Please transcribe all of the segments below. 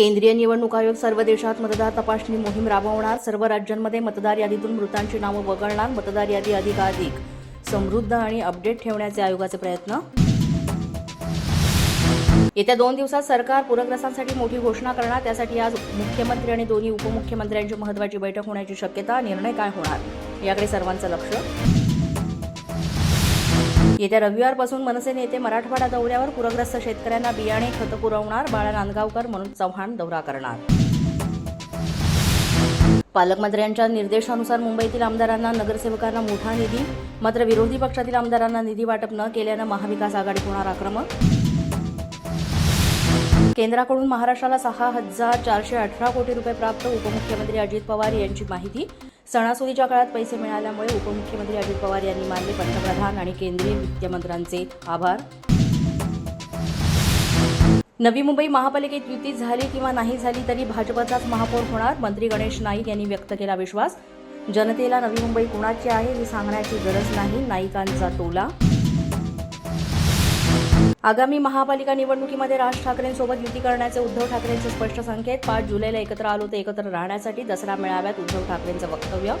केंद्रीय निवडणूक आयोग सर्व देशात मतदार तपासणी मोहीम राबवणार. सर्व राज्यांमध्ये मतदार यादीतून मृतांची नावं वगळणार. मतदार यादी अधिकाधिक समृद्ध आणि अपडेट ठेवण्याचे आयोगाचे प्रयत्न. येत्या दोन दिवसात सरकार पूरग्रस्तांसाठी मोठी घोषणा करणार. त्यासाठी आज मुख्यमंत्री आणि दोन्ही उपमुख्यमंत्र्यांची महत्वाची बैठक होण्याची शक्यता. निर्णय काय होणार? याकडे सर्वांचं लक्ष. येत्या रविवारपासून मनसे नेते मराठवाडा दौऱ्यावर पूरग्रस्त शेतकऱ्यांना बियाणे खतं पुरवणार बाळा नांदगावकर म्हणून चव्हाण दौरा करणार. पालकमंत्र्यांच्या निर्देशानुसार मुंबईतील आमदारांना नगरसेवकांना मोठा निधी मात्र विरोधी पक्षातील आमदारांना निधी वाटप न केल्यानं महाविकास आघाडीत होणार आक्रमक. केंद्राकडून महाराष्ट्राला सहा हजार चारशे अठरा कोटी रुपये प्राप्त उपमुख्यमंत्री अजित पवार यांची माहिती सणासुदीच्या काळात पैसे मिळाल्यामुळे उपमुख्यमंत्री अजित पवार यांनी मानले पंतप्रधान आणि केंद्रीय वित्तमंत्र्यांचे आभार. नवी मुंबई महापालिकेत युती झाली किंवा नाही झाली तरी भाजपचाच महापौर होणार मंत्री गणेश नाईक यांनी व्यक्त केला विश्वास. जनतेला नवी मुंबई कुणाची आहे हे सांगण्याची गरज नाही नाईकांचा टोला. आगामी महापालिका निवडणुकीमध्ये राज ठाकरेंसोबत युती करण्याचे उद्धव ठाकरेंचे स्पष्ट संकेत. पाच जुलैला एकत्र आलो ते एकत्र राहण्यासाठी दसरा मेळाव्यात उद्धव ठाकरेंचं वक्तव्य.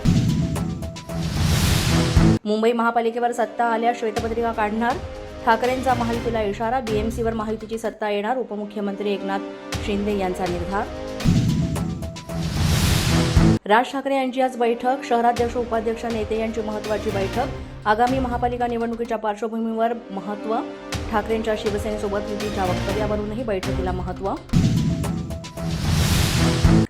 मुंबई महापालिकेवर सत्ता आल्यास श्वेतपत्रिका काढणार. ठाकरेंचा महायुतीला इशारा. बीएमसीवर महायुतीची सत्ता येणार. उपमुख्यमंत्री एकनाथ शिंदे यांचा निर्धार. राज ठाकरे यांची आज बैठक शहराध्यक्ष उपाध्यक्ष नेते यांची महत्वाची बैठक. आगामी महापालिका निवडणुकीच्या पार्श्वभूमीवर महत्त्व ठाकरेंच्या शिवसेनेसोबत युतीच्या वक्तव्यावरूनही बैठकीला महत्त्व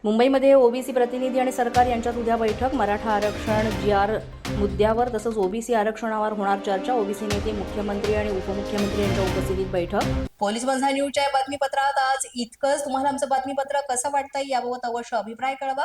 मुंबईमध्ये ओबीसी प्रतिनिधी आणि सरकार यांच्यात उद्या बैठक. मराठा आरक्षण जी आर मुद्द्यावर तसंच ओबीसी आरक्षणावर होणार चर्चा. ओबीसी नेते मुख्यमंत्री आणि उपमुख्यमंत्री यांच्या उपस्थितीत बैठक. पोलीस बंधा न्यूजच्या बातमीपत्रात आज इतकंच. तुम्हाला आमचं बातमीपत्र कसं वाटतंय याबाबत अवश्य अभिप्राय कळवा.